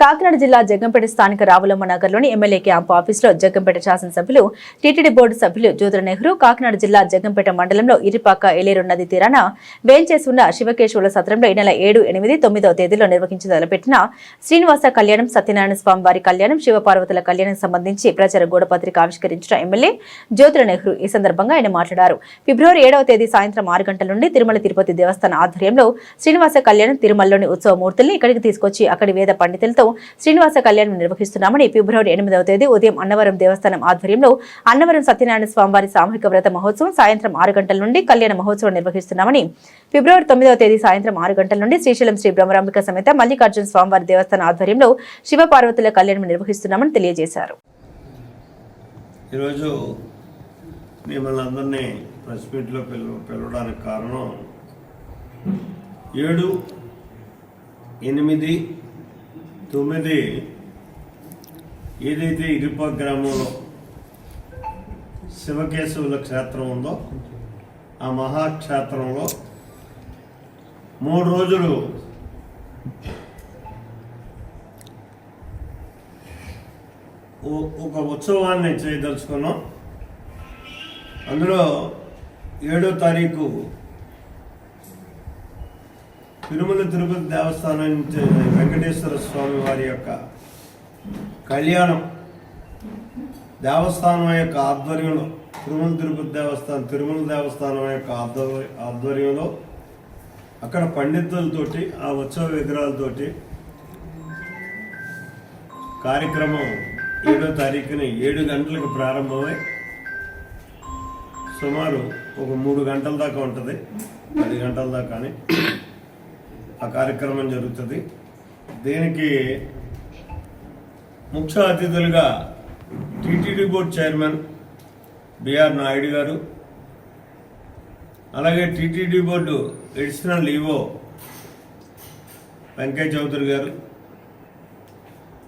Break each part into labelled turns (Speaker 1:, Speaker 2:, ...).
Speaker 1: కాకినాడ జిల్లా జగ్గంపేట స్థానిక రావులమ్మ నగర్లోని ఎమ్మెల్యే క్యాంప్ ఆఫీసులో జగ్గంపేట శాసనసభ్యులు టీటీడీ బోర్డు సభ్యులు జ్యోతుల నెహ్రూ కాకినాడ జిల్లా జగ్గంపేట మండలంలో ఇరిపాక ఏలేరు నది తీరాన వేంచేసున్న శివకేశవుల సత్రంలో ఈ నెల ఏడు ఎనిమిది తొమ్మిదవ తేదీలో నిర్వహించిన తలపెట్టిన శ్రీనివాస కళ్యాణం సత్యనారాయణ స్వామి వారి కళ్యాణం శివపార్వతుల కళ్యాణం సంబంధించి ప్రచార గోడపత్రిక ఆవిష్కరించిన ఎమ్మెల్యే జ్యోతుల నెహ్రూ ఈ సందర్భంగా ఆయన మాట్లాడారు. ఫిబ్రవరి ఏడవ తేదీ సాయంత్రం ఆరు గంటల నుండి తిరుమల తిరుపతి దేవస్థాన ఆధ్వర్యంలో శ్రీనివాస కళ్యాణం తిరుమలలోని ఉత్సవమూర్తుల్ని ఇక్కడికి తీసుకొచ్చి అక్కడి వేద పండితులతో శ్రీనివాస కళ్యాణం నిర్వహిస్తున్నామని ఫిబ్రవరి ఎనిమిదవ తేదీ ఉదయం అన్నవరం దేవస్థానం ఆధ్వర్యంలో అన్నవరం సత్యనారాయణ స్వామివారి సామూహిక వ్రత మహోత్సవం సాయంత్రం ఆరు గంటల నుండి కళ్యాణ మహోత్సవం నిర్వహిస్తున్నామని ఫిబ్రవరి తొమ్మిదవ తేదీ సాయంత్రం ఆరు గంటల నుండి శ్రీశైలం శ్రీ బ్రహ్మరాంబిక సమేత మల్లికార్జున స్వామివారి దేవస్థాన ఆధ్వర్యంలో శివపార్వతుల కళ్యాణం నిర్వహిస్తున్నామని తెలియజేశారు.
Speaker 2: ఈరోజు మిమ్మల్ని అందరినీ ప్రెస్ మీట్లో పిలువ పిలవడానికి కారణం ఏడు ఎనిమిది తొమ్మిది. ఏదైతే ఇరుప గ్రామంలో శివకేశవుల క్షేత్రం ఉందో ఆ మహాక్షేత్రంలో మూడు రోజులు ఒక ఉత్సవాన్ని చేయదలుచుకున్నాం. అందులో ఏడో తారీఖు తిరుమల తిరుపతి దేవస్థానం వెంకటేశ్వర స్వామి వారి యొక్క కళ్యాణం దేవస్థానం యొక్క ఆధ్వర్యంలో తిరుమల తిరుపతి దేవస్థానం తిరుమల దేవస్థానం యొక్క ఆధ్వర్య ఆధ్వర్యంలో అక్కడ పండితులతోటి ఆ ఉత్సవ విగ్రహాలతోటి కార్యక్రమం ఏడో తారీఖున ఏడు గంటలకు ప్రారంభమై సుమారు ఒక మూడు గంటల దాకా ఉంటుంది. పది గంటల దాకా అని ఆ కార్యక్రమం జరుగుతుంది. దీనికి ముఖ్య అతిథులుగా TTD board chairman B R Naidu గారు అలాగే TTD board additional EO Venkayya Chowdary గారు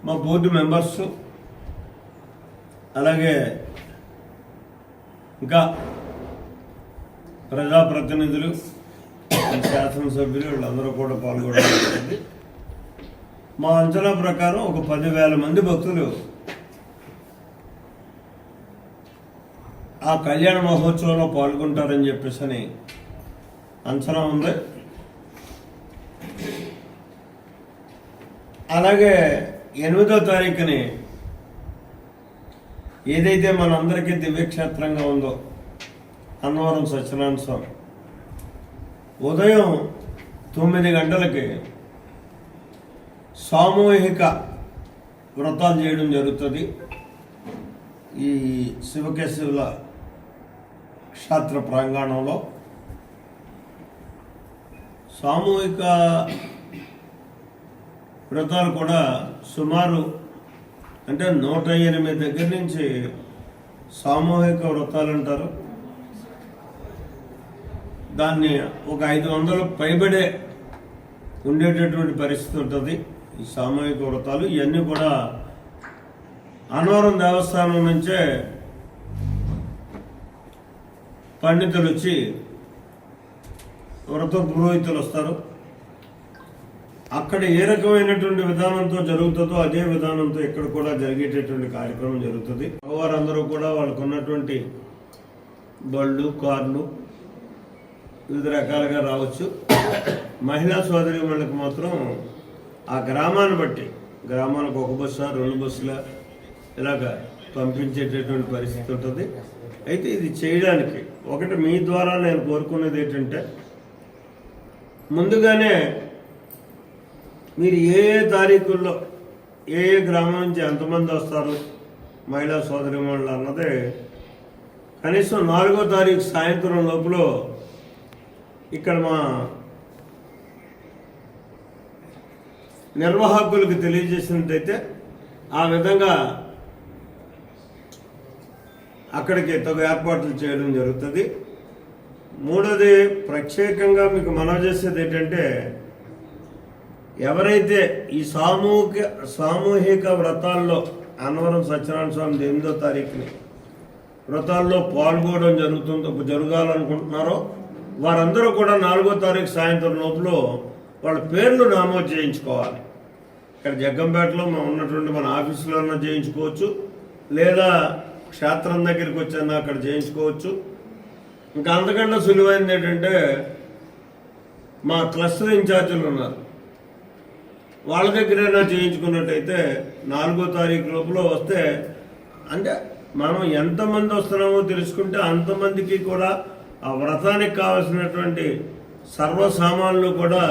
Speaker 2: మా బోర్డు మెంబర్స్ అలాగే ఇంకా ప్రజాప్రతినిధులు శాసనసభ్యులు వీళ్ళందరూ కూడా పాల్గొనడం జరిగింది. మా అంచనా ప్రకారం ఒక పదివేల మంది భక్తులు ఆ కళ్యాణ మహోత్సవంలో పాల్గొంటారని చెప్పేసి అని అంచనా ఉంది అలాగే ఎనిమిదో తారీఖుని ఏదైతే మనందరికీ దివ్యక్షేత్రంగా ఉందో అన్నవరం సత్యనారాయణ స్వామి ఉదయం తొమ్మిది గంటలకి సామూహిక వ్రతాలు చేయడం జరుగుతుంది. ఈ శివకేశవుల క్షేత్ర ప్రాంగణంలో సామూహిక వ్రతాలు కూడా సుమారు అంటే నూట ఎనిమిది దగ్గర నుంచి సామూహిక వ్రతాలు అంటారు. దాన్ని ఒక ఐదు వందలు పైబడే ఉండేటటువంటి పరిస్థితి ఉంటుంది. ఈ సామూహిక వ్రతాలు ఇవన్నీ కూడా అనవరం దేవస్థానం నుంచే పండితులు వచ్చి వ్రత పురోహితులు వస్తారు. అక్కడ ఏ రకమైనటువంటి విధానంతో జరుగుతుందో అదే విధానంతో ఇక్కడ కూడా జరిగేటటువంటి కార్యక్రమం జరుగుతుంది. వారందరూ కూడా వాళ్ళకు ఉన్నటువంటి బళ్ళు కార్లు వివిధ రకాలుగా రావచ్చు. మహిళా సోదరిమణులకు మాత్రం ఆ గ్రామాన్ని బట్టి గ్రామానికి ఒక బస్సు రెండు బస్సుల ఇలాగ పంపించేటటువంటి పరిస్థితి ఉంటుంది. అయితే ఇది చేయడానికి ఒకటి మీ ద్వారా నేను కోరుకునేది ఏంటంటే ముందుగానే మీరు ఏ ఏ తారీఖుల్లో ఏ ఏ గ్రామం నుంచి ఎంతమంది వస్తారు మహిళా సోదరి వాళ్ళు అన్నది కనీసం నాలుగో తారీఖు సాయంత్రం లోపల ఇక్కడ మా నిర్వాహకులకు తెలియజేసినట్టయితే ఆ విధంగా అక్కడికి తగు ఏర్పాట్లు చేయడం జరుగుతుంది. మూడోది ప్రత్యేకంగా మీకు మనవి చేసేది ఏంటంటే ఎవరైతే ఈ సామూహిక సామూహిక వ్రతాల్లో అన్నవరం సత్యనారాయణ స్వామి ఎనిమిదో తారీఖుని వ్రతాల్లో పాల్గొనడం జరుగుతుందో జరగాలనుకుంటున్నారో వారందరూ కూడా నాలుగో తారీఖు సాయంత్రం లోపల వాళ్ళ పేర్లు నామోదు చేయించుకోవాలి. ఇక్కడ జగ్గంపేటలో ఉన్నటువంటి మన ఆఫీసులోనే చేయించుకోవచ్చు. లేదా క్షేత్రం దగ్గరికి వచ్చాను అక్కడ చేయించుకోవచ్చు. ఇంకా అంతకంటే సులువైంది ఏంటంటే మా క్లస్టర్ ఇన్ఛార్జీలు ఉన్నారు. వాళ్ళ దగ్గరైనా చేయించుకున్నట్టయితే నాలుగో తారీఖు లోపల వస్తే అంటే మనం ఎంతమంది వస్తున్నామో తెలుసుకుంటే అంతమందికి కూడా ఆ వ్రతానికి కావలసినటువంటి సర్వ సామాన్లు కూడా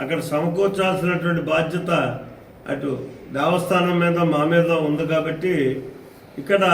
Speaker 2: అక్కడ సమకూర్చాల్సినటువంటి బాధ్యత అటు దేవస్థానం మీద మా మీద ఉంది కాబట్టి ఇక్కడ